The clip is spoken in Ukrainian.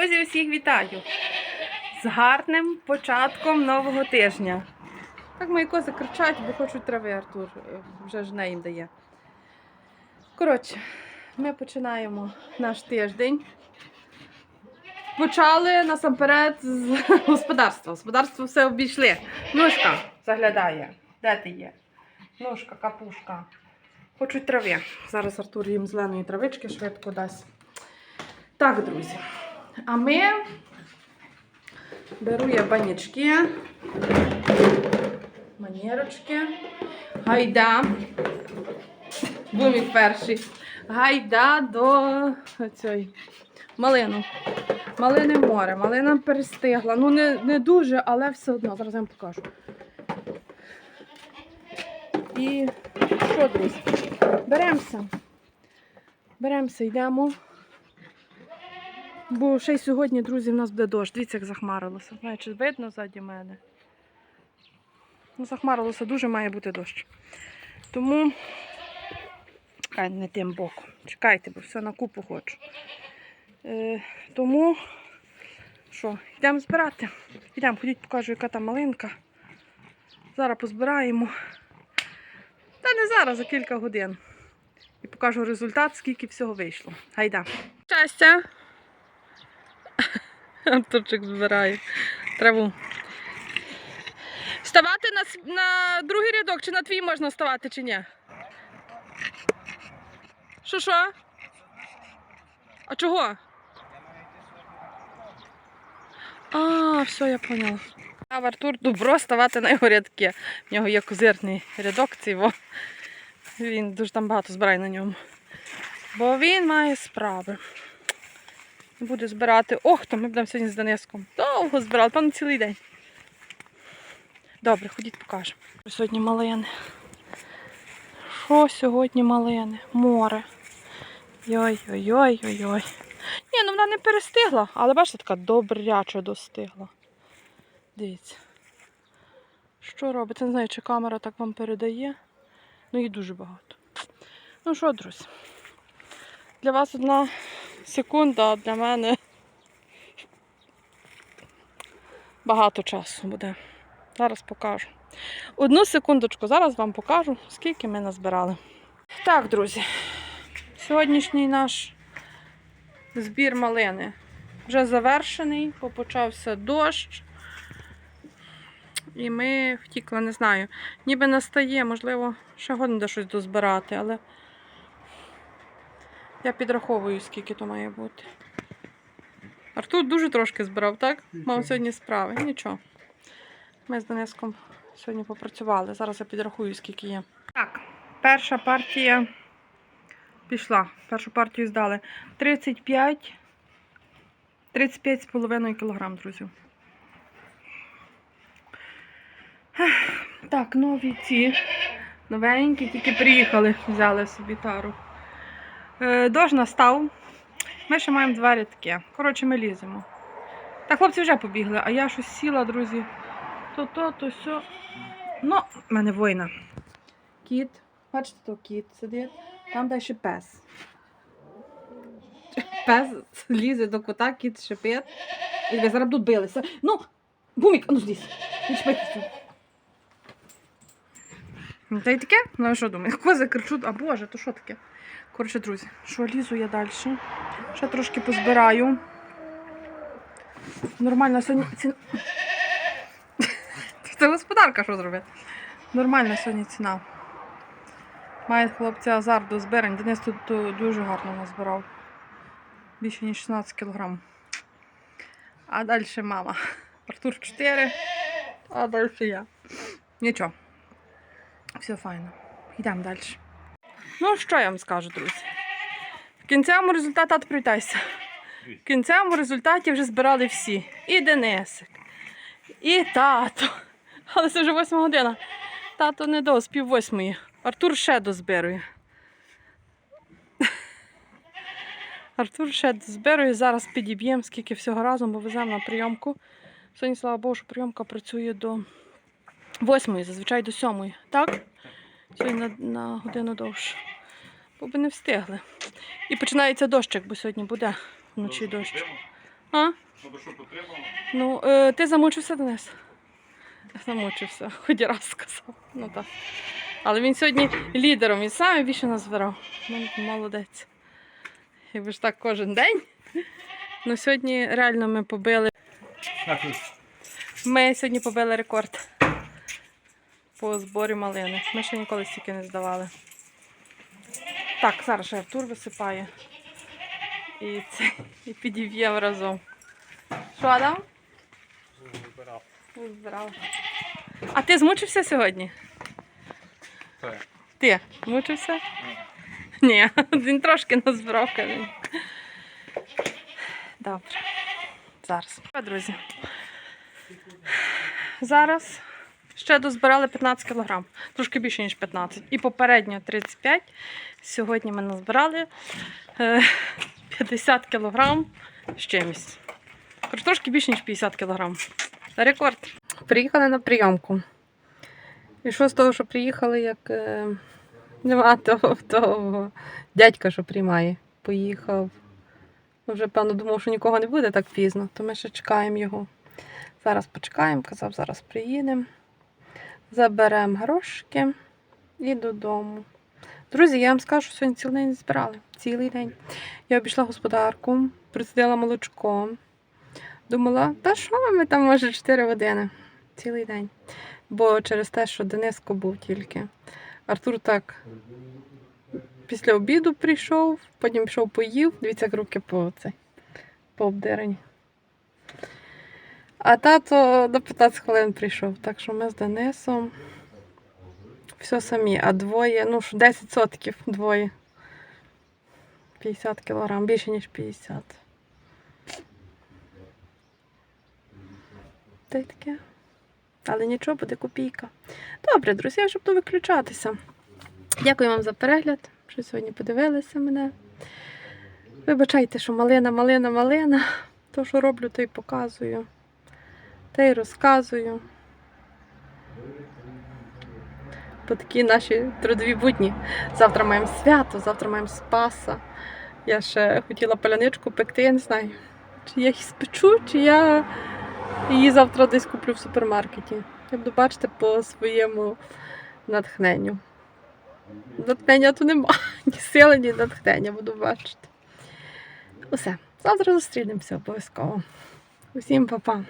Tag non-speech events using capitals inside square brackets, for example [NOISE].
Друзі, всіх вітаю! З гарним початком нового тижня. Так мої кози кричать, бо хочуть трави Артур е, вже ж не їм дає. Коротше, ми починаємо наш тиждень. Почали насамперед з господарства. Господарство все обійшли. Ножка заглядає. Де ти є? Ножка, капушка. Хочуть трави. Зараз Артур їм зеленої травички швидко дасть. Так, друзі. А ми беру я банячки, манірочки, гайда. Бумік перший. Гайда до цієї малину. Малини море. Малина перестигла. Ну, не, не дуже, але все одно. Зараз я вам покажу. І що, друзі? Беремося. Беремося, йдемо. Бо ще й сьогодні, друзі, в нас буде дощ. Дивіться, як захмарилося. Знаєте, видно ззаді мене. Ну, захмарилося, дуже має бути дощ. Тому. Ай, не тим боком. Чекайте, бо все на купу хочу. Е, тому що, йдемо збирати. Йдемо, ходіть, покажу, яка там малинка. Зараз позбираємо. Та не зараз, за кілька годин. І покажу результат, скільки всього вийшло. Гайда. Щастя! Антурчик збирає траву. Ставати на, на другий рядок, чи на твій можна ставати, чи ні? Що що? А чого? А, все, я поняла. А Артур добро ставати на його рядки. В нього є козирний рядок во. Він дуже там багато збирає на ньому. Бо він має справи. Буде збирати. Ох, то ми будемо сьогодні з Дениском. Довго збирали, певно, цілий день. Добре, ходіть покажемо. Сьогодні малини. Що сьогодні малини? Море. Йой-йой-йой-йой-йой. Ні, ну вона не перестигла, але бачите, така добряче достигла. Дивіться. Що робить? Не знаю, чи камера так вам передає. Ну її дуже багато. Ну що, друзі? Для вас одна секунда, для мене багато часу буде. Зараз покажу. Одну секундочку, зараз вам покажу, скільки ми назбирали. Так, друзі, сьогоднішній наш збір малини вже завершений, бо почався дощ. І ми втікли, не знаю. Ніби настає, можливо, ще годин де щось дозбирати, але я підраховую, скільки то має бути. Артур дуже трошки збирав, так? Мав сьогодні справи. Нічого. Ми з Дениском сьогодні попрацювали. Зараз я підрахую, скільки є. Так, перша партія пішла. Першу партію здали. 35, 35,5 кг, друзі. Так, нові ці. Новенькі, тільки приїхали, взяли собі тару. Е, дощ настав. Ми ще маємо два рядки. Коротше, ми ліземо. Та хлопці вже побігли, а я щось сіла, друзі. То то, сьо. Ну, в мене воїна. Кіт. Бачите, то кіт сидить. Там далі пес. Пес лізе до кота, кіт шипить. І зараз тут билися. Ну, бумік, ну злізь. Не чіпайтеся. Ну, Та й таке? Ну, що думаєте? Кози кричуть, а боже, то що таке? Коротше, друзі, що лізу я далі? Ще трошки позбираю. Нормально сьогодні ціна. [LAUGHS] Це господарка що зробить? Нормальна сьогодні ціна. Має хлопці азарт до збирань. Денис тут е, дуже гарно назбирав. Більше ніж 16 кг. А далі мама. Артур 4, а далі я. Нічого. Все файно. Йдемо далі. Ну, що я вам скажу, друзі? В кінцевому результаті привітайся. В кінцевому результаті вже збирали всі. І Денисик, і тато. Але це вже восьма година. Тато не до, з пів восьмої. Артур ще дозбирує. Артур ще дозбирує. Зараз підіб'ємо, скільки всього разом, бо веземо на прийомку. Сьогодні, слава Богу, що прийомка працює до восьмої, зазвичай до сьомої. Так? Сьогодні на, на годину довше. Бо би не встигли. І починається дощик, бо сьогодні буде вночі дощ. А? Потрібно? Ну, е, ти замучився, Денис? Замучився, хоч раз сказав. Ну так. Але він сьогодні лідером, він саме більше назбирав. Ну, молодець. Якби ж так кожен день. Ну, сьогодні реально ми побили. Ми сьогодні побили рекорд по зборі малини. Ми ще ніколи стільки не здавали. Так, зараз ще Артур висипає. І це і підів'ємо разом. Що, Адам? Вибирав. Збирав. А ти змучився сьогодні? Так. Ти змучився? Ні, [LAUGHS] він трошки назбирав. Добре. Зараз. Друзі. Зараз ще дозбирали 15 кг. Трошки більше, ніж 15. І попередньо 35. Сьогодні ми назбирали е, 50 кг чимось. Трошки більше, ніж 50 кг. Рекорд. Приїхали на прийомку. І що з того, що приїхали, як е, нема [LAUGHS] того, того дядька, що приймає. Поїхав. Вже, певно, думав, що нікого не буде так пізно, то ми ще чекаємо його. Зараз почекаємо, казав, зараз приїдемо. Заберемо грошики і додому. Друзі, я вам скажу, що сьогодні цілий день збирали. Цілий день. Я обійшла господарку, присидила молочко. Думала, та що ми там, може, 4 години. Цілий день. Бо через те, що Дениско був тільки. Артур так після обіду прийшов, потім пішов поїв. Дивіться, як руки по цей, пообдерені. А тато до 15 хвилин прийшов. Так що ми з Денисом все самі. А двоє, ну що 10 сотків двоє. 50 кілограм, більше, ніж 50. Та й таке. Але нічого, буде копійка. Добре, друзі, вже буду виключатися. Дякую вам за перегляд, що сьогодні подивилися мене. Вибачайте, що малина, малина, малина. То, що роблю, то й показую. Та й розказую. По такі наші трудові будні. Завтра маємо свято, завтра маємо спаса. Я ще хотіла паляничку пекти, я не знаю, чи я її спечу, чи я її завтра десь куплю в супермаркеті. Я буду бачити по своєму натхненню. Натхнення то нема. [LAUGHS] Ні сили, ні натхнення буду бачити. Усе. Завтра зустрінемося обов'язково. Усім па-па.